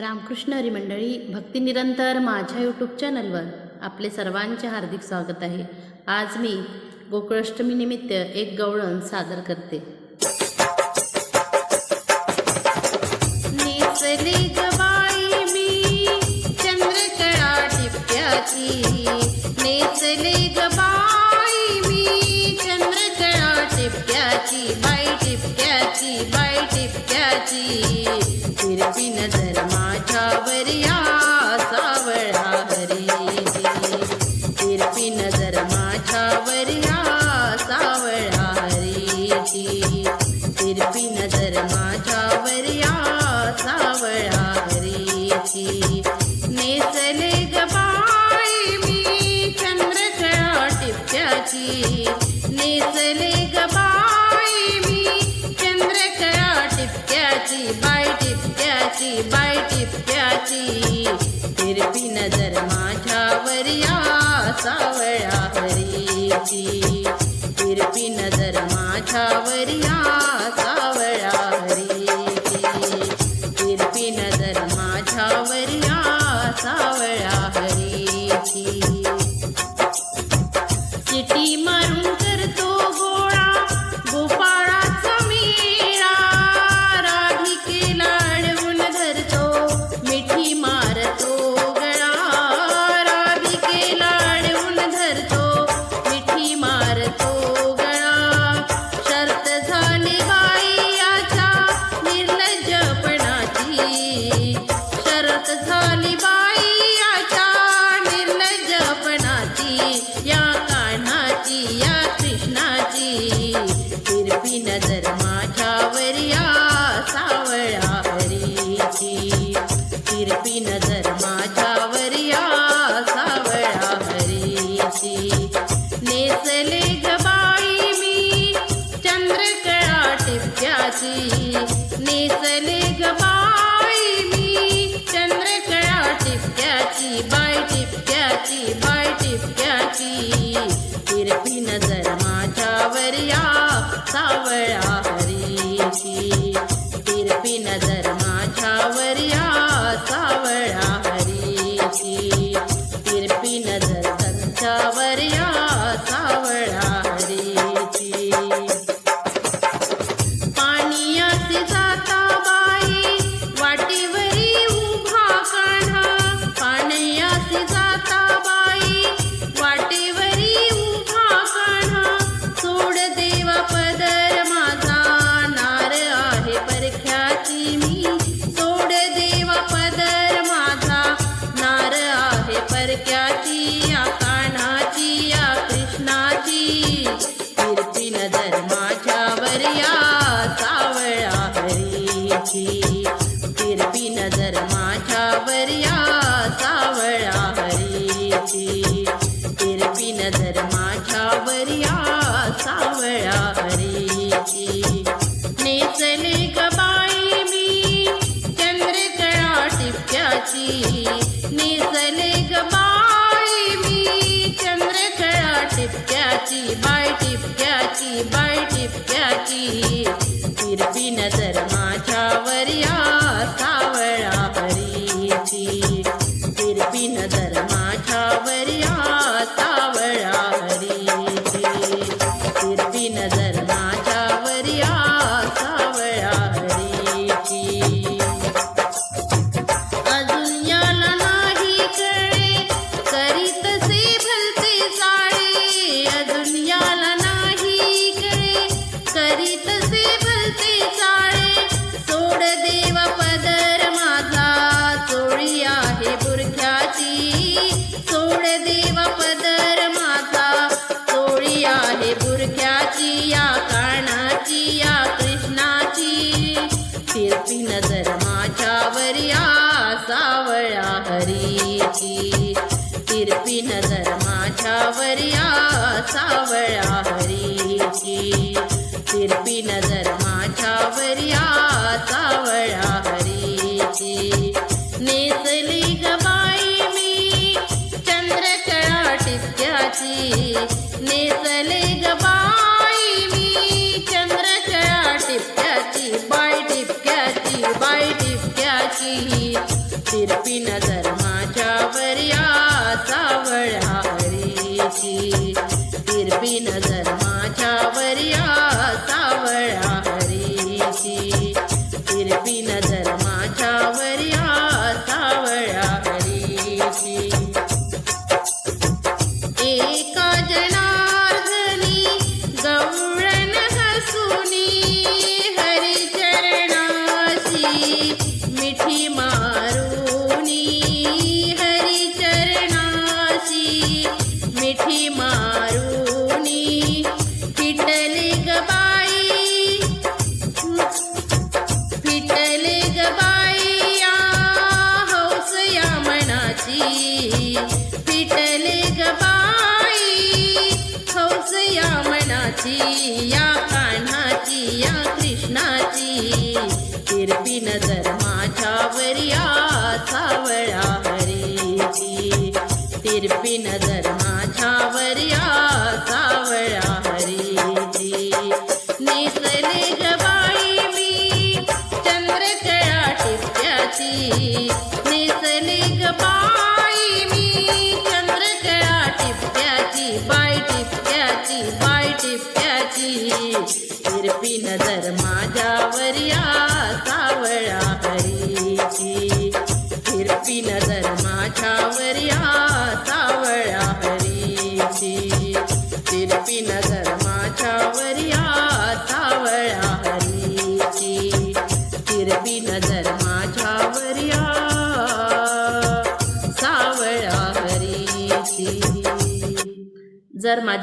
रामकृष्ण हरी मंडळी भक्ती निरंतर माझ्या यूट्यूब चॅनलवर आपले सर्वांचे हार्दिक स्वागत आहे. आज मी गोकुळाष्टमीनिमित्त एक गवळण सादर करते. नेचले मी बाई टिपक्याची बाई टिपक्याची फिरवी नजर तुझी तिरपी नजर माझ्यावर या सावळावरीची. नेसले गबाई मी टिपक्याची. नेसले गबाई मी टिपक्याची बाय टिपक्याची बाय टिपक्याची. तिरपी नजर माझ्यावर या सावळा Bonnie. 那我不。नजर माझ्यावर या सावळ्या हरीची. नेचले गबाई मी चंद्रकळा टिपक्याची. नेचले गबाई मी चंद्रकळा टिपक्याची. Bye टिपक्याची bye टिपक्याची. फिरपी नजर माझ्यावर या सावळा हरीची. फिरपी नजर नजर माझ्यावरी सावळा हरीची. तिरपी नजर माझ्यावरी सावळा हरीची. तिरपी नजर माझ्यावरी माझ्यावर या सावळा. पिटले गबाई हौस या मनाची या कान्हाची या कृष्णाची. तिरपी नजर माझ्यावर या सावळा हरीची तिरपी नजर माझ्यावर या सावळा हरीची नेसले गबाई बाई मी चंद्रकळा टिप्याची नेसले गबाई